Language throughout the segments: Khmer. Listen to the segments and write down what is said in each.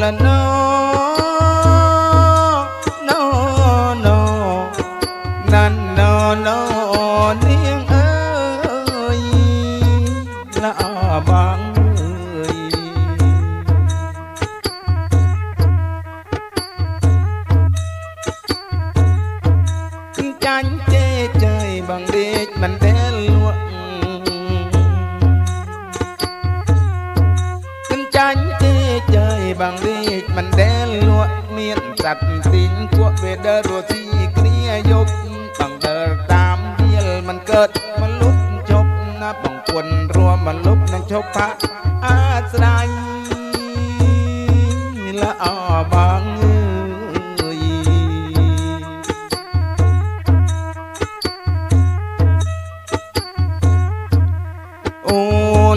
là no no no. Nan no no niên ơi, là bạn người. Tranh chê trời bằng đêm mình té luôn bằng មិនដែលលក់មានសັດស៊ីងគក់វេដររទីគ្នាយប់បងដើរតាមវាលមិនកើតមិនលុបជប់ណាបងគុណរួមមិនលុបនឹងជប់ផាអាស្រ័យល្អបងអើយអូ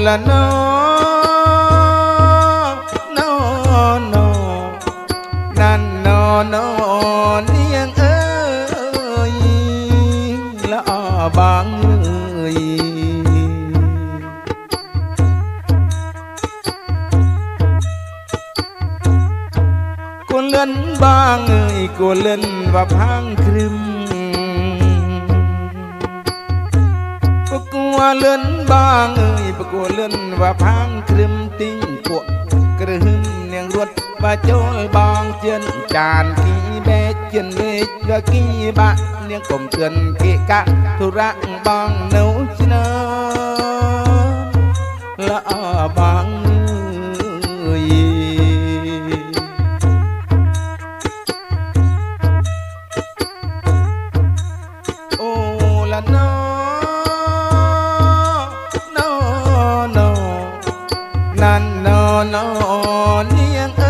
ឡាណូ ណនាងអើយល្អបងអើយគូលិនបងអើយគូលិនវ៉ាផាំងគ្រឹមប្រគួលិនបងអើយប្រគួលិនវ៉ាផាំងគ្រឹមទីងពួក chuột và chôn bong chân tràn khi bé chân lê và khi bạn niên cùng chân kỵ cả thu rạng bong nấu chân lỡ bong người no no no niêng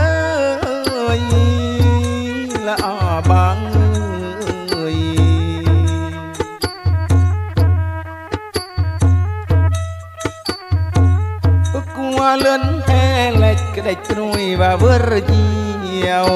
ก็ได้ตรุยว่าเวอร์เยียว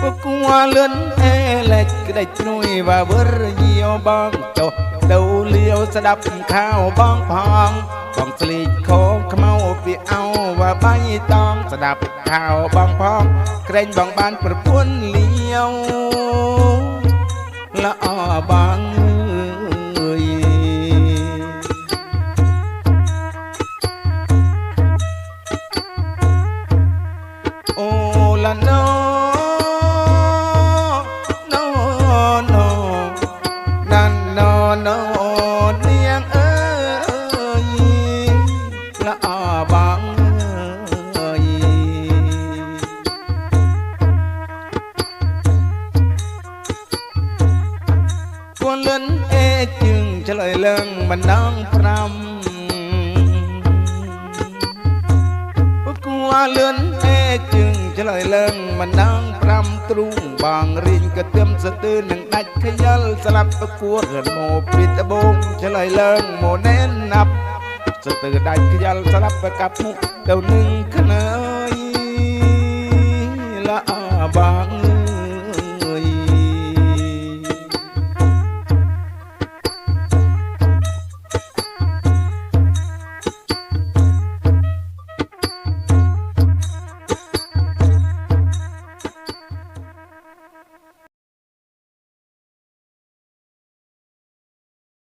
ปกวาเล่นเอเล็กก็ได้ตรุยว่าเวอร์เยียวบ้องโจเดาเลี้ยวสะดับข้าวบ้องพองบ้องสลีโคขมเอาไปเอาว่าใบตองสะดับข้าวบ้องพองเกรงบ้องบานประพวนเลี้ยว គួនលិនអេជឹងឆ្លើយលឹងមិនដងប្រាំពគួរលឿនអេជឹងឆ្លើយលឹងមិនដងប្រាំទ្រូងបងរៀងក៏ទៀមស្ទើរនឹងដាច់ខយល់ស្លាប់ពគួររនមកពីតបងឆ្លើយលឹងមកណែនណាប់ស្ទើរដាច់ខយល់ស្លាប់ប្រកាប់មុខទៅនឹងខ្នើ